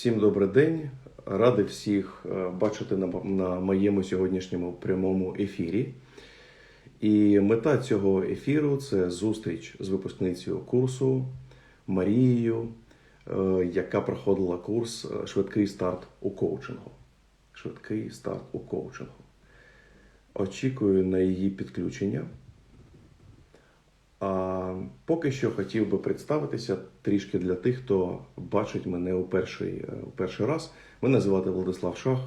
Всім добрий день. Радий всіх е, бачити на, на моєму сьогоднішньому прямому ефірі. І мета цього ефіру це зустріч з випускницею курсу Марією, е, яка проходила курс е, Швидкий старт у коучингу. Швидкий старт у коучингу. Очікую на її підключення. А поки що хотів би представитися трішки для тих, хто бачить мене у перший, е, у перший раз. Мене звати Владислав Шах,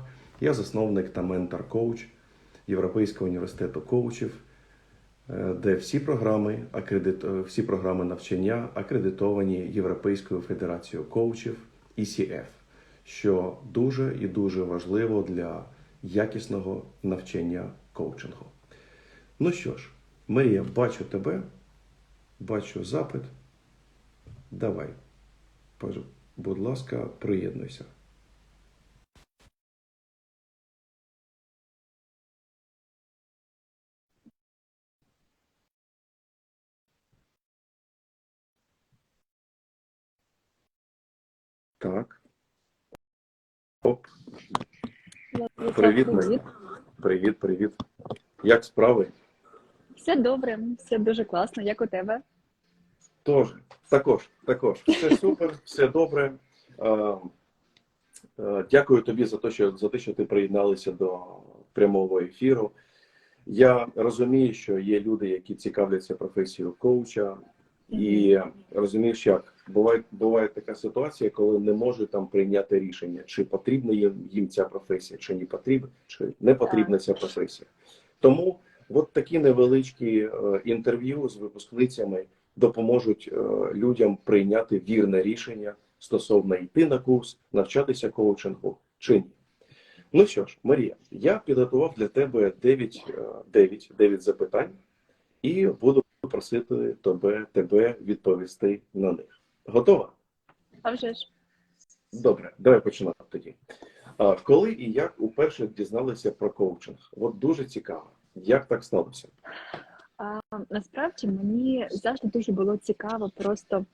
я засновник та ментор-коуч Європейського університету коучів, е, де всі програми, акредит... е, всі програми навчання акредитовані Європейською федерацією коучів ECF, що дуже і дуже важливо для якісного навчання коучингу. Ну що ж, Марія, бачу тебе. Бачу запит. Давай. Будь ласка, приєднуйся. Так. Оп, Привіт, привіт, привіт. Як справи? Все добре, все дуже класно. Як у тебе? Тож, також, також. Все супер, все добре. Е, е, Дякую тобі за те, що за те, що ти приєдналися до прямого ефіру. Я розумію, що є люди, які цікавляться професією коуча, і розумієш, як буває, буває така ситуація, коли не можуть там прийняти рішення, чи потрібна їм, їм ця професія, чи не потрібна, чи не потрібна ця професія. Тому от такі невеличкі е, інтерв'ю з випускницями допоможуть е, людям прийняти вірне рішення стосовно йти на курс, навчатися коучингу чи ні. Ну що ж, Марія, я підготував для тебе 9, е, 9, 9 запитань і буду просити тебе, тебе відповісти на них. Готова? А вже ж Добре, давай починати тоді. Коли і як уперше дізналися про коучинг? От дуже цікаво. Як так сталося? а, насправді мені завжди дуже було цікаво просто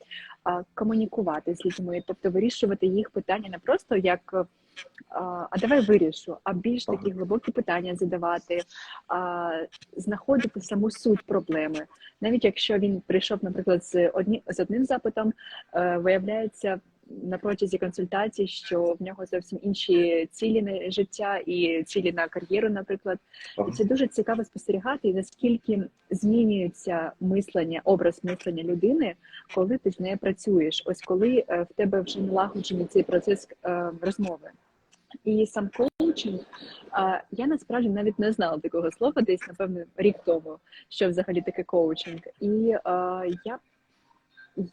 а, комунікувати з людьми, тобто вирішувати їх питання не просто як а, а давай вирішу, а більш Ага. такі глибокі питання задавати, а, знаходити саму суть проблеми. Навіть якщо він прийшов, наприклад, з одні з одним запитом, е, виявляється. На протязі консультацій, що в нього зовсім інші цілі на життя і цілі на кар'єру, наприклад, і це дуже цікаво спостерігати, наскільки змінюється мислення, образ мислення людини, коли ти з нею працюєш. Ось коли е, в тебе вже налагоджений цей процес е, розмови. І сам коучинг, е, я насправді навіть не знала такого слова, десь напевно рік тому, що взагалі таке коучинг. І я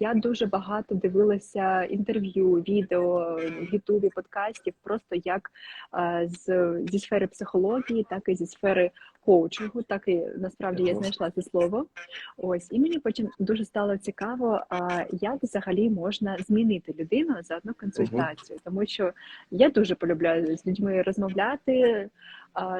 я дуже багато дивилася інтерв'ю, відео в Ютубі, подкастів, просто як е, з зі сфери психології, так і зі сфери коучингу. Так і насправді я знайшла це слово. Ось і мені потім дуже стало цікаво, як взагалі можна змінити людину за одну консультацію, тому що я дуже полюбляю з людьми розмовляти.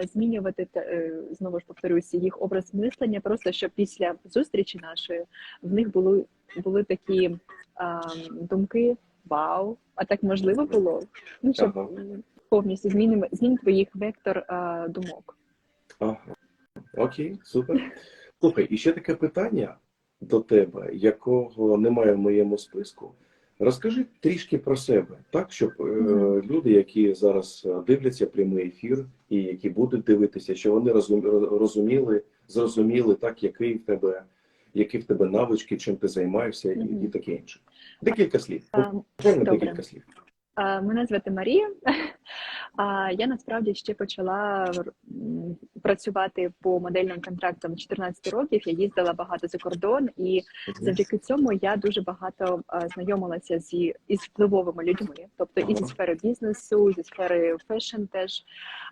Змінювати е, знову ж повторюся їх образ мислення, просто щоб після зустрічі нашої в них були були такі а, думки: Вау, а так можливо було? Ну щоб Ага. повністю змінити змінити їх вектор а, думок. Ага. Окей, супер. Слухай, і ще таке питання до тебе, якого немає в моєму списку. Розкажи трішки про себе, так, щоб е, люди, які зараз е, дивляться прямий ефір, і які будуть дивитися, що вони розум- розуміли, зрозуміли, так, який в тебе, які в тебе навички, чим ти займаєшся, і, і таке інше. Декілька слів. Декілька слів. Мене звати Марія. А я насправді ще почала працювати по модельним контрактам 14 років. Я їздила багато за кордон, і завдяки цьому я дуже багато знайомилася зі із впливовими людьми, тобто і зі сфери бізнесу, зі сфери фешн теж.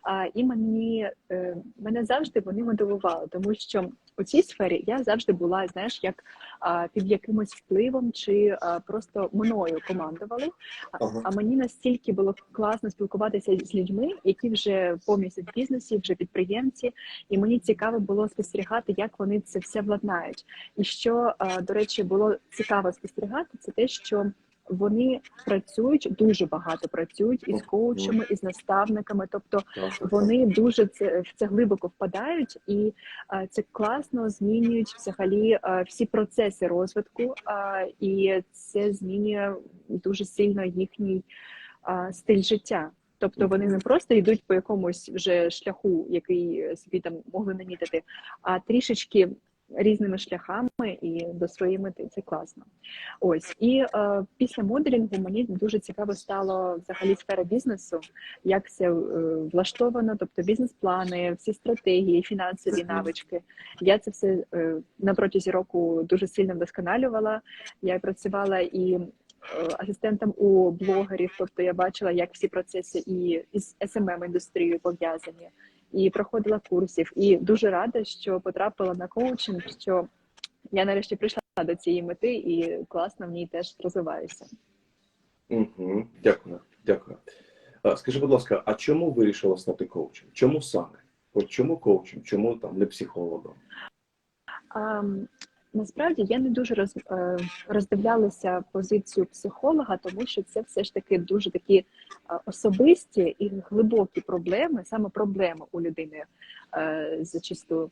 А, І мені е, мене завжди вони мотивували, тому що у цій сфері я завжди була, знаєш, як а, під якимось впливом чи а, просто мною командували. А- А мені настільки було класно спілкуватися з людьми, які вже повністю в бізнесі, вже підприємці, і мені цікаво було спостерігати, як вони це все владнають. І що, до речі, було цікаво спостерігати, це те, що вони працюють дуже багато працюють із коучами, із наставниками, тобто вони дуже це в це глибоко впадають, і е, це класно змінюють взагалі е, всі процеси розвитку, е, і це змінює дуже сильно їхній е, стиль життя. Тобто вони не просто йдуть по якомусь вже шляху, який собі там могли намітити, а трішечки різними шляхами і до своєї мети. Це класно. Ось і е, після моделінгу мені дуже цікаво стало взагалі сфера бізнесу, як це е, влаштовано, тобто бізнес-плани, всі стратегії, фінансові навички. Я це все е, на протязі року дуже сильно вдосконалювала. Я працювала і асистентом у блогерів, тобто я бачила, як всі процеси і із smm індустрією пов'язані, і проходила курсів. І дуже рада, що потрапила на коучинг, що я нарешті прийшла до цієї мети і класно в ній теж розвиваюся. Угу. Дякую, дякую. Скажи, будь ласка, а чому вирішила стати коучем? Чому саме? От чому коучем? Чому там не психологом? А, насправді я не дуже роз, е, роздивлялася позицію психолога, тому що це все ж таки дуже такі е, особисті і глибокі проблеми, саме проблеми у людини е, зачасту.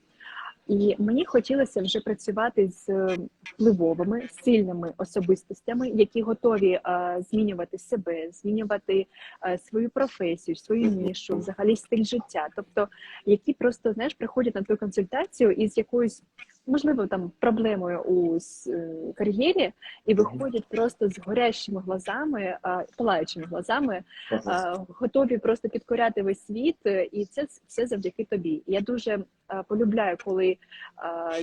І мені хотілося вже працювати з впливовими, сильними особистостями, які готові змінювати себе, змінювати свою професію, свою нішу, взагалі стиль життя. Тобто, які просто знаєш, приходять на ту консультацію із якоюсь можливо там проблемою у е, кар'єрі, і виходять просто з горящими глазами, палаючими глазами, готові просто підкоряти весь світ, е, і це все завдяки тобі. Я дуже полюбляю, коли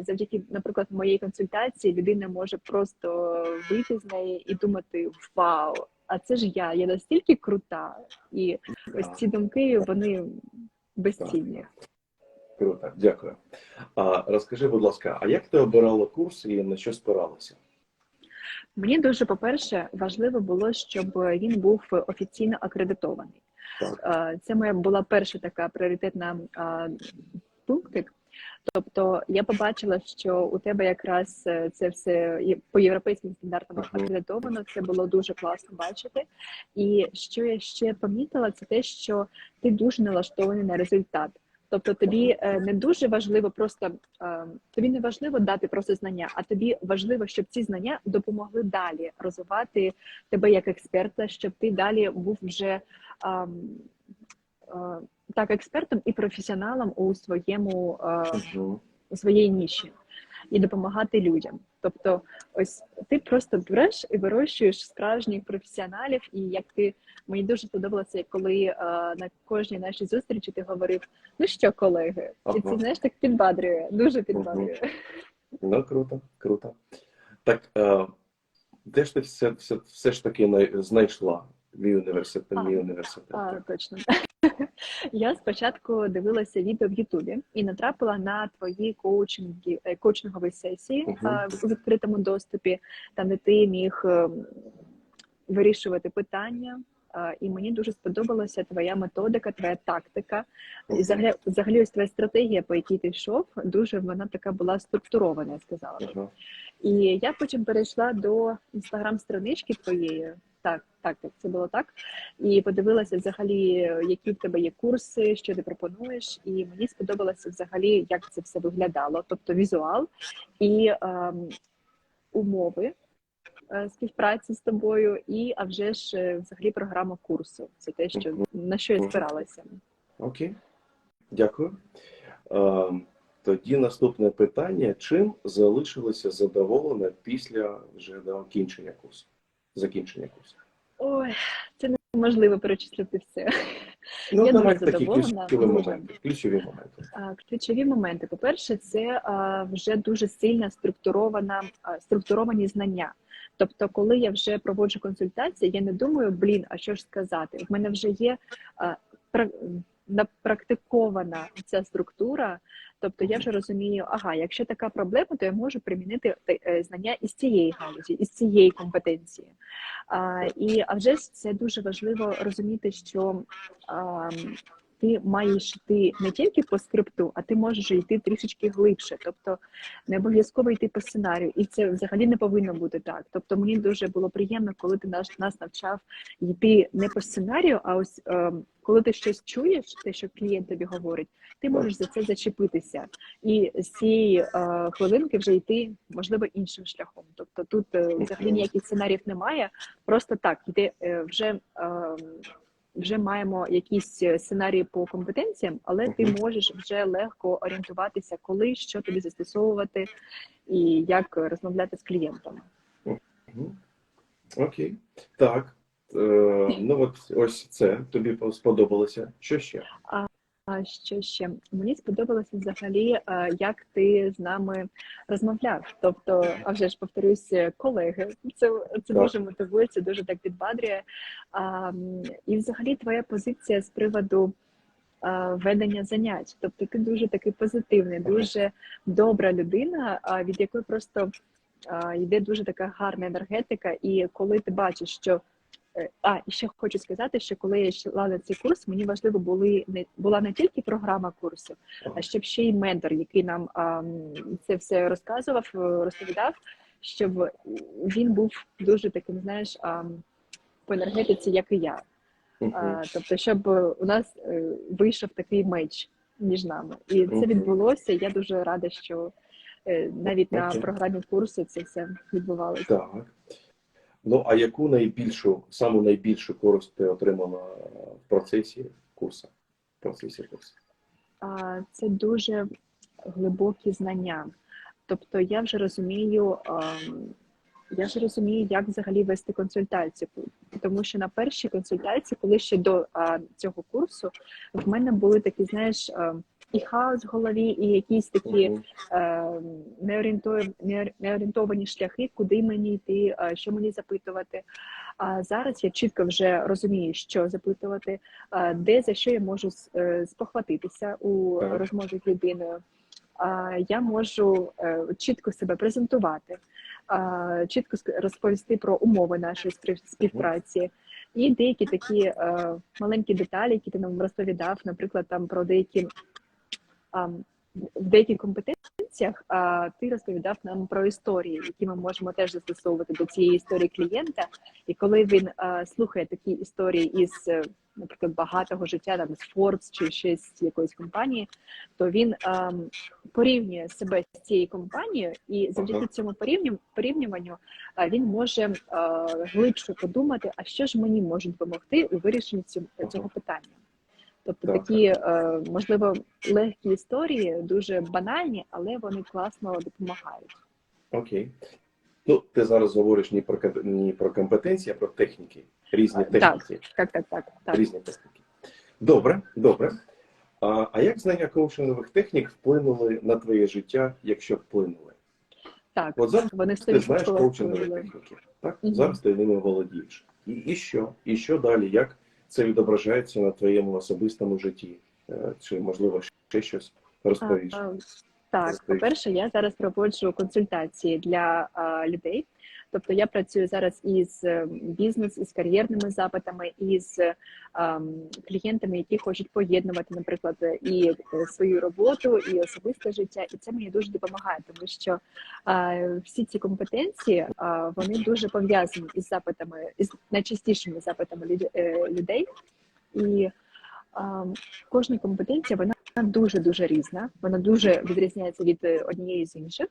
завдяки, наприклад, моїй консультації людина може просто вийти з неї і думати Вау! А це ж я, я настільки крута, і ось ці думки вони безцінні. Круто, дякую. А розкажи, будь ласка, а як ти обирала курс і на що спиралася? Мені дуже, по-перше, важливо було, щоб він був офіційно акредитований. Так. Це моя була перша така пріоритетна пунктик. Тобто я побачила, що у тебе якраз е, це все по європейським стандартам акредитовано. Це було дуже класно бачити. І що я ще помітила, це те, що ти дуже налаштований на результат. Тобто тобі е, не дуже важливо просто е, тобі не важливо дати просто знання, а тобі важливо, щоб ці знання допомогли далі розвивати тебе як експерта, щоб ти далі був вже е, так експертом і професіоналом у своєму у своїй ніші і допомагати людям. Тобто, ось ти просто береш і вирощуєш справжніх професіоналів, і як ти мені дуже подобалося, коли е, на кожній нашій зустрічі ти говорив: ну що, колеги, і це знаєш так підбадрює, дуже підбадрює. Ну, круто, круто. Так, е, де ж ти все, все, все ж таки знайшла мій університет, мій університет? А, точно. Я спочатку дивилася відео в Ютубі і натрапила на твої коучинги, е, коучингові сесії а, у відкритому доступі, там де ти міг ем, вирішувати питання. І мені дуже сподобалася твоя методика, твоя тактика. І взагалі, взагалі ось твоя стратегія, по якій ти йшов, дуже вона така була структурована, я сказала. І я потім перейшла до інстаграм-странички твоєї. Так, так, так, це було так. І подивилася взагалі, які в тебе є курси, що ти пропонуєш. І мені сподобалося взагалі, як це все виглядало, тобто візуал і ем, умови е, співпраці з тобою, і а вже ж е, взагалі програма курсу. Це те, що на що я спиралася. Окей, дякую. Тоді наступне питання: чим залишилися задоволена після вже да, окінчення курсу? Закінчення курсу? Ой, це неможливо перечислити все. Ну, Я давай дуже задоволена, ключові моменти. Ключові моменти. Ключові моменти. По-перше, це а, вже дуже сильно структурована структуровані знання. Тобто, коли я вже проводжу консультації, я не думаю, блін, а що ж сказати? В мене вже є а, пра- напрактикована ця структура. Тобто я вже розумію, ага, якщо така проблема, то я можу примінити е, знання із цієї галузі, із цієї компетенції. А, і а вже це дуже важливо розуміти, що а, ти маєш йти не тільки по скрипту, а ти можеш йти трішечки глибше. Тобто не обов'язково йти по сценарію, і це взагалі не повинно бути так. Тобто мені дуже було приємно, коли ти нас, нас навчав йти не по сценарію, а ось е, коли ти щось чуєш, те, що клієнт тобі говорить, ти можеш за це зачепитися, і з цієї е, хвилинки вже йти можливо іншим шляхом. Тобто тут е, взагалі ніяких сценаріїв немає. Просто так йде е, вже. Е, вже маємо якісь е, сценарії по компетенціям, але ти можеш вже легко орієнтуватися, коли що тобі застосовувати і як розмовляти з клієнтами. Окей. Так. Е, ну от ось це тобі сподобалося. Що ще? А що ще мені сподобалося взагалі, е, як ти з нами розмовляв. Тобто, а вже ж повторюсь, колеги, це, це дуже мотивує, це дуже так підбадрює. А, і взагалі твоя позиція з приводу ведення занять. Тобто ти дуже такий позитивний, дуже добра людина, від якої просто йде дуже така гарна енергетика. І коли ти бачиш, що А, і ще хочу сказати, що коли я йшла на цей курс, мені важливо були не була не тільки програма курсу, а щоб ще й ментор, який нам а, це все розказував, е, розповідав, щоб він був дуже таким, знаєш, а, по енергетиці, як і я. А, тобто, щоб у нас е, вийшов такий меч між нами, і це відбулося. Я дуже рада, що е, навіть на програмі курсу це все відбувалося. Так. Ну, а яку найбільшу, саму найбільшу користь ти отримала в процесі курсу? В процесі курсу? Це дуже глибокі знання. Тобто я вже розумію, ам, я вже розумію, як взагалі вести консультацію. Тому що на першій консультації, коли ще до цього курсу, в мене були такі, знаєш, а, і хаос в голові, і якісь такі е, неорієнтовані, неорієнтовані шляхи, куди мені йти, е, що мені запитувати. А зараз я чітко вже розумію, що запитувати, е, де за що я можу е, спохватитися у розмові з людиною. Я можу чітко себе презентувати, чітко розповісти про умови нашої спів- співпраці. І деякі такі маленькі деталі, які ти нам розповідав, наприклад, там про деякі в деяких компетенціях а, ти розповідав нам про історії, які ми можемо теж застосовувати до цієї історії клієнта. І коли він а, слухає такі історії із, е, наприклад, багатого життя там з Forbes чи ще з якоїсь компанії, то він а, порівнює себе з цією компанією, і завдяки Ага. цьому порівню, порівнюванню а, він може а, глибше подумати, а що ж мені може допомогти у вирішенні цього питання. Тобто Так. такі, е, можливо, легкі історії, дуже банальні, але вони класно допомагають. Окей. Ну, ти зараз говориш не про не про компетенції, а про техніки. Різні так. техніки. Так, так, так, так. Різні техніки. Добре, добре. А, а як знання коучингових технік вплинули на твоє життя, якщо вплинули? так. От зараз Вони ти знаєш 100% коучингові техніки. Так? Мгм. Зараз ти ними володієш. І, і що? І що далі? Як це відображається на твоєму особистому житті? Е, Чи, можливо, ще щось розповіш? Так, по-перше, я зараз проводжу консультації для людей. Тобто я працюю зараз із е, бізнес, із кар'єрними запитами, із ем, клієнтами, які хочуть поєднувати, наприклад, і е, свою роботу, і особисте життя. І це мені дуже допомагає, тому що е, всі ці компетенції вони дуже пов'язані із запитами, із найчастішими запитами люд- людей. І ем, кожна компетенція вона дуже дуже різна. Вона дуже відрізняється від однієї з інших,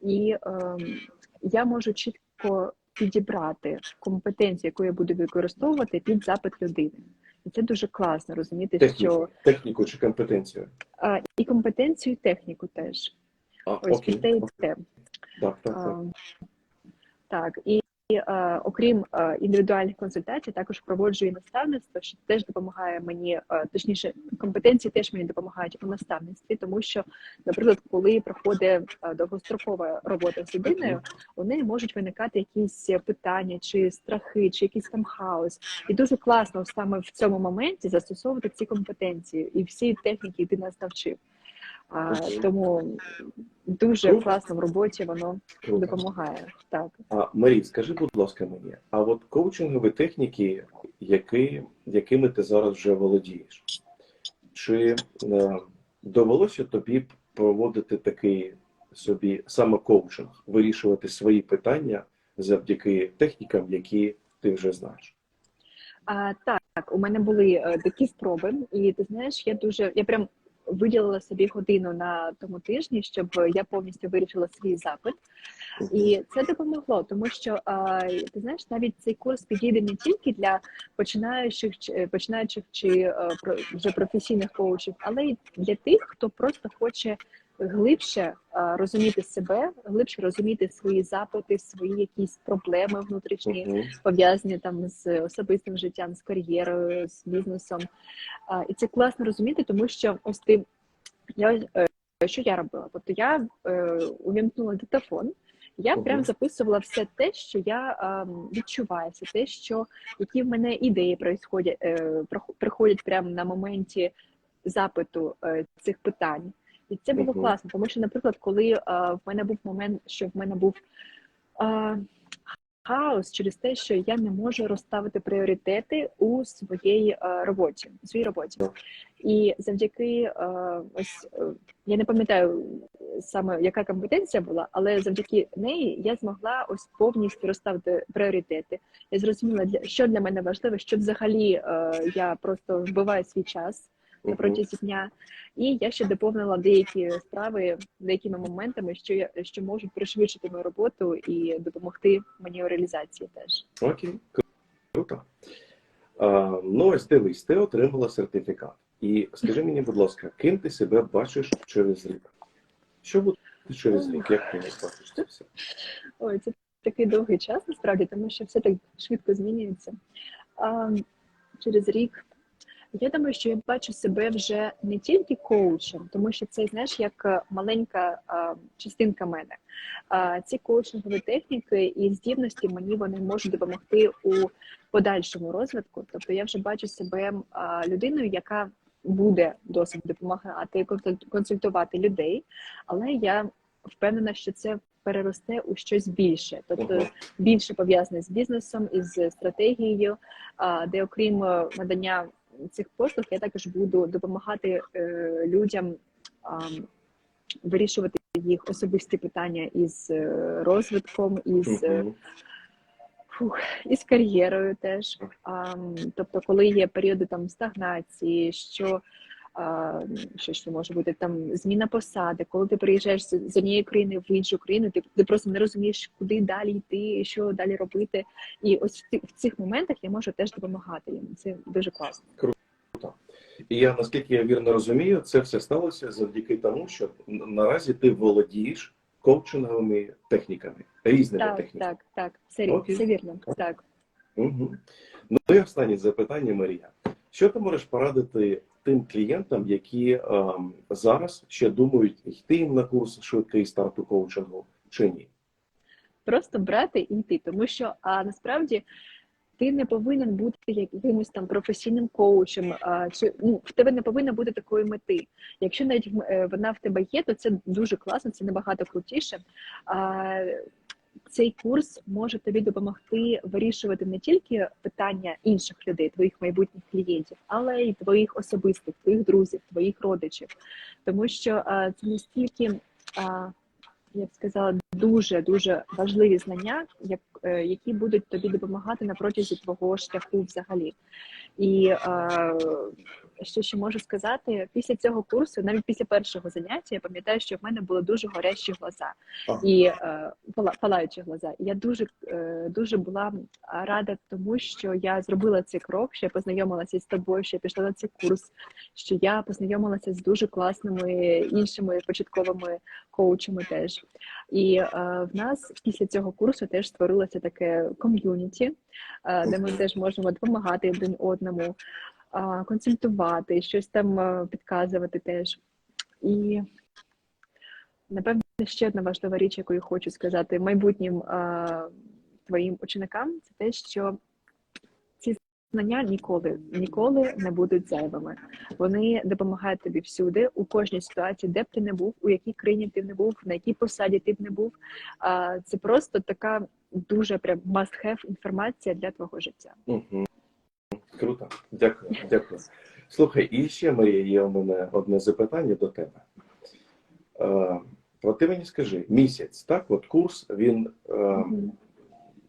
і ем, я можу чітко підібрати компетенцію, яку я буду використовувати під запит людини. І це дуже класно розуміти, що Техніку, техніку чи компетенцію? а, і компетенцію, і техніку теж. А, Ось окей. і те, і те. Так, так, так. А, Так, і е, окрім е, індивідуальних консультацій, також проводжу і наставництво, що теж допомагає мені, е, точніше, компетенції теж мені допомагають у наставництві, тому що, наприклад, коли проходить довгострокова робота з людиною, у неї можуть виникати якісь питання, чи страхи, чи якийсь там хаос. І дуже класно саме в цьому моменті застосовувати ці компетенції і всі техніки, які ти нас навчив. А, тому дуже Круто. класно в роботі воно Круто. допомагає. Так. А Марі, скажи, будь ласка, мені, а от коучингові техніки, які, якими ти зараз вже володієш, чи е, довелося тобі проводити такий собі самокоучинг, вирішувати свої питання завдяки технікам, які ти вже знаєш? А, так, у мене були е, такі спроби, і ти знаєш, я дуже я прям виділила собі годину на тому тижні, щоб я повністю вирішила свій запит. І це допомогло, тому що ти знаєш, навіть цей курс підійде не тільки для починаючих чи починаючих чи е, вже професійних коучів, але й для тих, хто просто хоче глибше а, розуміти себе, глибше розуміти свої запити, свої якісь проблеми внутрішні пов'язані там з особистим життям, з кар'єрою, з бізнесом. А, І це класно розуміти, тому що ось ти я е, що я робила? Тобто я е, увімкнула диктофон. Я прям записувала все те, що я ем, відчуваю, все те, що які в мене ідеї происходять, е, приходять прямо на моменті запиту е, цих питань. І це було Мгм. класно, тому що, наприклад, коли е, в мене був момент, що в мене був е, хаос через те, що я не можу розставити пріоритети у своїй е, роботі, у своїй роботі. І завдяки е, ось я не пам'ятаю саме яка компетенція була, але завдяки неї я змогла ось повністю розставити пріоритети. Я зрозуміла, що для мене важливо, що взагалі е, я просто вбиваю свій час на протязі дня. І я ще доповнила деякі справи деякими моментами, що я що можуть пришвидшити мою роботу і допомогти мені у реалізації теж. Окей, кру- круто. А, ну, ось дивись, ти отримала сертифікат. І скажи мені, будь ласка, ким ти себе бачиш через рік? Що буде через рік? Як ти бачиш це все? Ой, це такий довгий час насправді, тому що все так швидко змінюється. А, через рік. Я думаю, що я бачу себе вже не тільки коучем, тому що це знаєш як е, маленька а, частинка мене. А, ці коучингові техніки і здібності мені вони можуть допомогти у подальшому розвитку. Тобто я вже бачу себе а, людиною, яка буде досить допомагати консуль- консультувати людей, але я впевнена, що це переросте у щось більше, тобто більше пов'язане з бізнесом і з стратегією, де окрім е, надання цих послуг, я також буду допомагати е, людям вирішувати їх особисті питання із е, розвитком, із, е, фух, із кар'єрою теж. Тобто, коли є періоди там стагнації, що що ще може бути там зміна посади, коли ти приїжджаєш з однієї країни в іншу країну, ти, ти просто не розумієш, куди далі йти, що далі робити. І ось в, цих моментах я можу теж допомагати їм. Це дуже класно. І я наскільки я вірно розумію, це все сталося завдяки тому, що наразі ти володієш коучинговими техніками, різними Так, техніками. так, так, все, все вірно. Так. Угу. Ну і останнє запитання, Марія. Що ти можеш порадити тим клієнтам, які ем, зараз ще думають, йти їм на курс швидкий старту коучингу чи ні? Просто брати і йти, тому що а насправді ти не повинен бути якимось там професійним коучем, а, чи ну в тебе не повинно бути такої мети. Якщо навіть е, вона в тебе є, то це дуже класно, це набагато крутіше. А, цей курс може тобі допомогти вирішувати не тільки питання інших людей, твоїх майбутніх клієнтів, але й твоїх особистих, твоїх друзів, твоїх родичів, тому що а, це настільки. А, я б сказала, дуже дуже важливі знання, як, е, які будуть тобі допомагати на протязі твого шляху взагалі. І е, що ще можу сказати, після цього курсу, навіть після першого заняття, я пам'ятаю, що в мене були дуже горящі глаза і е, палаючі глаза. І я дуже е, дуже була рада тому, що я зробила цей крок, що я познайомилася з тобою, що я пішла на цей курс, що я познайомилася з дуже класними іншими початковими коучами теж. І е, в нас після цього курсу теж створилося таке ком'юніті, е, де ми теж можемо допомагати один одному, е, консультувати, щось там е, підказувати теж. І напевно ще одна важлива річ, яку я хочу сказати майбутнім е, твоїм ученикам, це те, що ці знання ніколи ніколи не будуть зайвими. Вони допомагають тобі всюди, у кожній ситуації, де б ти не був, у якій країні ти не був, на якій посаді ти б не був. Це просто така дуже прям must-have інформація для твого життя. Угу. Круто, дякую, дякую. Слухай, і ще Марія, є у мене одне запитання до тебе. Е, от ти мені скажи, місяць, так? От курс він е,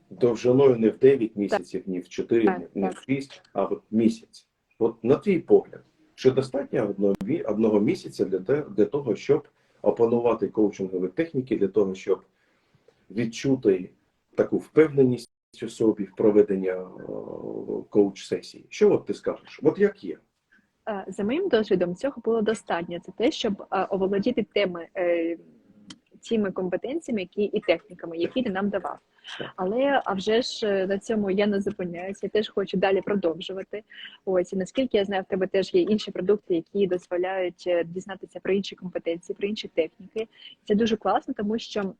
довжиною не в 9 місяців, ні в 4, Так, ні, в 6, а от місяць. От на твій погляд, чи достатньо одного, одного місяця для, для того, щоб опанувати коучингові техніки, для того, щоб відчути таку впевненість собі в проведення коуч-сесії? Що от ти скажеш? От як є? Е, За моїм досвідом цього було достатньо. Це те, щоб е, оволодіти теми е, тими компетенціями, які і техніками, які ти нам давав. Але а вже ж е, на цьому я не зупиняюся. Я теж хочу далі продовжувати. Ось і наскільки я знаю, в тебе теж є інші продукти, які дозволяють е, дізнатися про інші компетенції, про інші техніки. Це дуже класно, тому що е,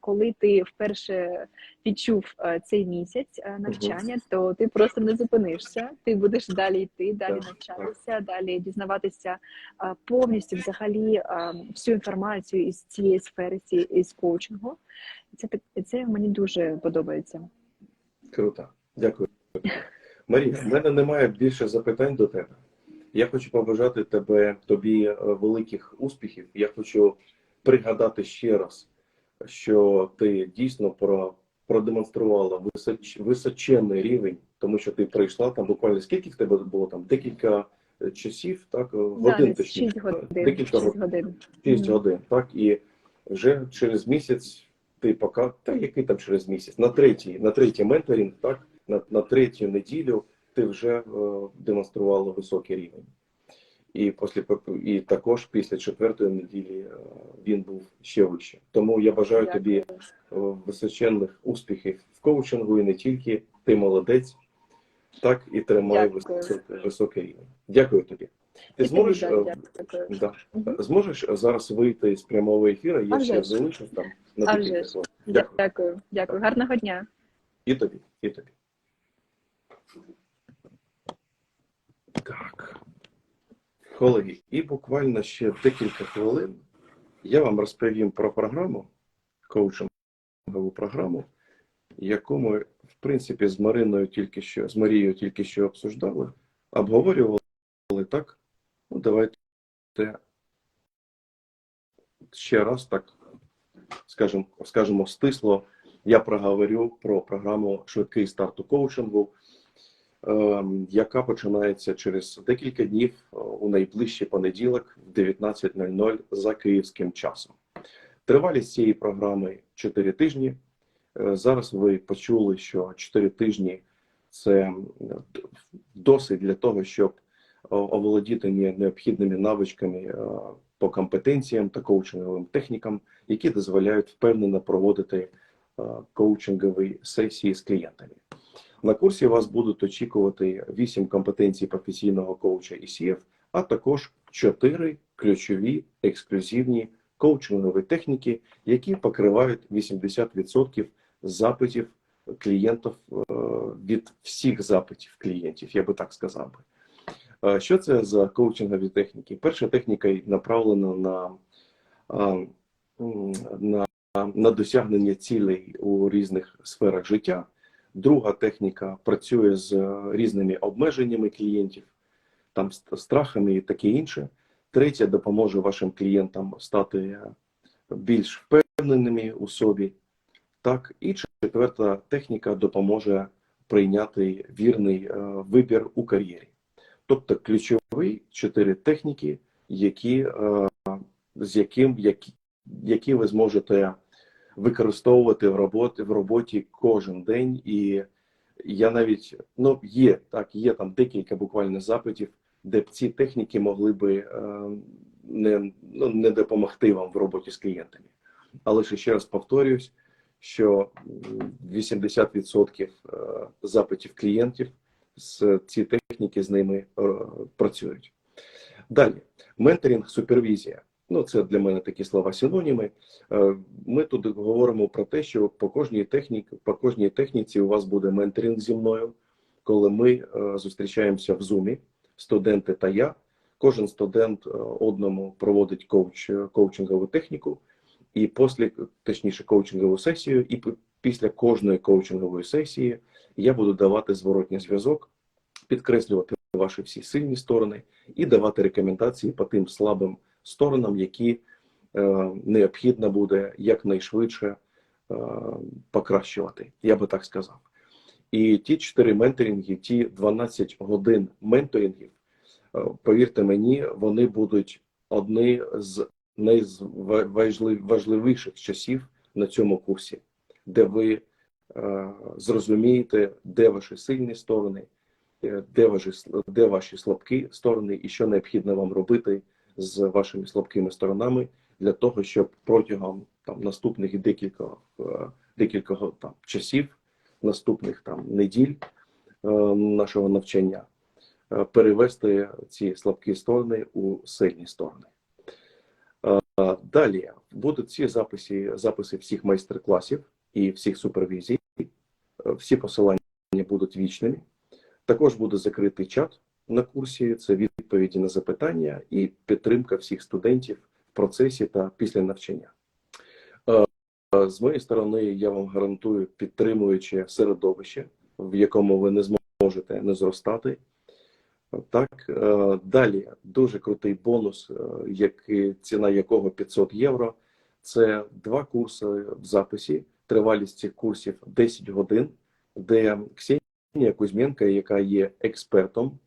коли ти вперше відчув е, цей місяць е, навчання, то ти просто не зупинишся. Ти будеш далі йти, далі Так, навчатися, далі дізнаватися повністю взагалі всю інформацію із цієї сфери, ці- із коучингу. Це так це мені дуже подобається. Круто, дякую. Марія, в мене немає більше запитань до тебе. Я хочу побажати тебе тобі е, великих успіхів. Я хочу пригадати ще раз, що ти дійсно про, продемонструвала височ, височенний рівень, тому що ти прийшла там буквально скільки в тебе було там декілька е, часів, так годин Зараз точніше, 6 годин. декілька 6 годин. 6 Мгм. годин, так і вже через місяць ти пока, та який там через місяць, на третій, на третій менторинг, так, на, на третю неділю ти вже е, демонструвала високий рівень. І, після, і також після четвертої неділі е, він був ще вище. Тому я бажаю тобі Дякую. е, височенних успіхів в коучингу і не тільки. Ти молодець, так і тримай високий, високий рівень. Дякую тобі. Ти зможеш е, да. Зможеш зараз вийти з прямого ефіру? А Я ще вже ж. залишусь там на А декілька Дякую. Дякую. Дякую. Гарного дня. І тобі, і тобі. Так. Колеги, і буквально ще декілька хвилин я вам розповім про програму, коучингову програму, яку ми, в принципі, з Мариною тільки що, з Марією тільки що обсуждали, обговорювали так. Ну, давайте ще раз так скажімо, скажімо, стисло, я проговорю про програму Швидкий старт у коучингу, яка починається через декілька днів е, у найближчий понеділок в 19.00 за київським часом. Тривалість цієї програми 4 тижні. Е, Зараз ви почули, що 4 тижні це досить для того, щоб оволодіти необхідними навичками е, по компетенціям та коучинговим технікам, які дозволяють впевнено проводити е, коучингові сесії з клієнтами. На курсі вас будуть очікувати 8 компетенцій професійного коуча ICF, а також 4 ключові ексклюзивні коучингові техніки, які покривають 80% запитів клієнтів е, від всіх запитів клієнтів, я би так сказав би. Е, Що це за коучингові техніки? Перша техніка направлена на, на, на досягнення цілей у різних сферах життя. Друга техніка працює з е, різними обмеженнями клієнтів, там страхами і таке інше. Третя допоможе вашим клієнтам стати е, більш впевненими у собі. Так, і четверта техніка допоможе прийняти вірний е, вибір у кар'єрі. Тобто ключові чотири техніки, які, з яким, які, які ви зможете використовувати в роботі, в роботі кожен день. І я навіть ну є так, є там декілька буквально запитів, де б ці техніки могли би е, не, ну, не допомогти вам в роботі з клієнтами. Але ж ще раз повторююсь, що м, 80% е, запитів клієнтів з ці техніки з ними е, працюють. Далі, менторинг, супервізія. Ну, це для мене такі слова синоніми. Е, Ми тут говоримо про те, що по кожній техніці, по кожній техніці у вас буде менторинг зі мною, коли ми е, зустрічаємося в Zoom, студенти та я. Кожен студент е, одному проводить коуч, коучингову техніку, і після, точніше, коучингову сесію, і після кожної коучингової сесії я буду давати зворотній зв'язок, підкреслювати ваші всі сильні сторони і давати рекомендації по тим слабим сторонам, які е, необхідно буде якнайшвидше е, покращувати. Я би так сказав. І ті 4 менторинги, ті 12 годин менторингів, е, повірте мені, вони будуть одні з найважливіших часів на цьому курсі, де ви зрозумієте, де ваші сильні сторони, де ваші, де ваші слабкі сторони, і що необхідно вам робити з вашими слабкими сторонами для того, щоб протягом там наступних декілька е, декількох там часів, наступних там неділь е, нашого навчання е, перевести ці слабкі сторони у сильні сторони. Далі будуть ці записи, записи всіх майстер-класів і всіх супервізій. Всі посилання будуть вічними. Також буде закритий чат на курсі. Це відповіді на запитання і підтримка всіх студентів в процесі та після навчання. Е, З моєї сторони, я вам гарантую підтримуюче середовище, в якому ви не зможете не зростати. Так, е, далі дуже крутий бонус, е, який, ціна якого 500 євро. Це два курси в записі. Тривалість цих курсів 10 годин, де Ксенія Кузьменка, яка є експертом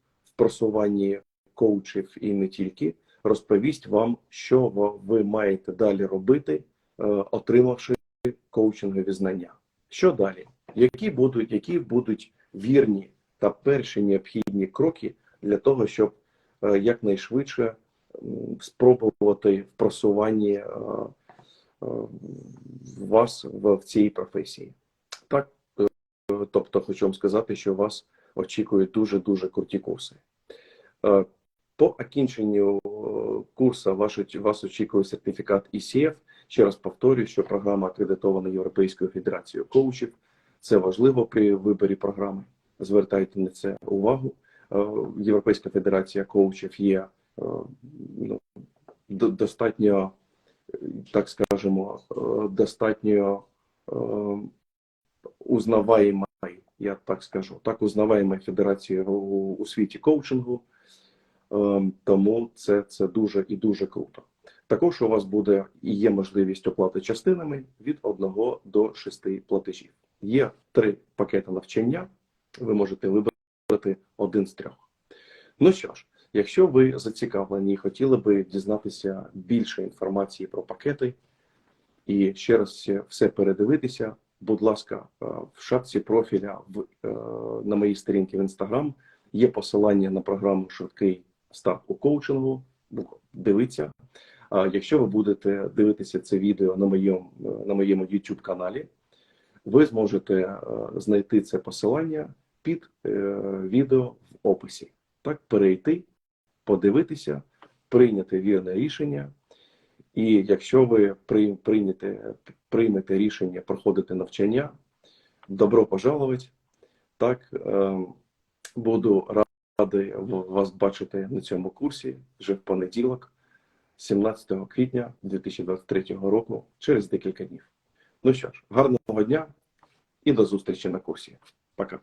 просуванні коучів і не тільки, розповість вам, що ви- маєте далі робити, е, отримавши коучингові знання. Що далі? Які будуть, які будуть вірні та перші необхідні кроки для того, щоб е, якнайшвидше спробувати в просуванні е, вас в, цій професії. Так, тобто, хочу вам сказати, що вас очікують дуже дуже круті курси. Е, По окінченню е, курсу вас, очікує сертифікат ECF. Ще раз повторюю, що програма акредитована Європейською федерацією коучів. Це важливо при виборі програми. Звертайте на це увагу. Е, Європейська федерація коучів є ну, достатньо, так скажемо, достатньо узнаваємою, я так скажу, так узнаваємою федерацією у, світі коучингу. Е, Тому це, це дуже і дуже круто. Також у вас буде і є можливість оплати частинами від 1 до 6 платежів. Є три пакети навчання. Ви можете вибрати один з трьох. Ну що ж, якщо ви зацікавлені і хотіли би дізнатися більше інформації про пакети і ще раз все передивитися, будь ласка, е, в шапці профіля в, е, на моїй сторінці в Instagram є посилання на програму Швидкий старт у коучингу. Дивіться. Якщо ви будете дивитися це відео на моєму е, на моєму YouTube каналі, ви зможете знайти це посилання під відео в описі. Так, перейти, подивитися, прийняти вірне рішення. І якщо ви прийняте, приймете рішення проходити навчання, добро пожаловать. Так, е, буду радий вас бачити на цьому курсі вже в понеділок, 17 квітня 2023 року, через декілька днів. Ну що ж, гарного дня і до зустрічі на курсі. Пока.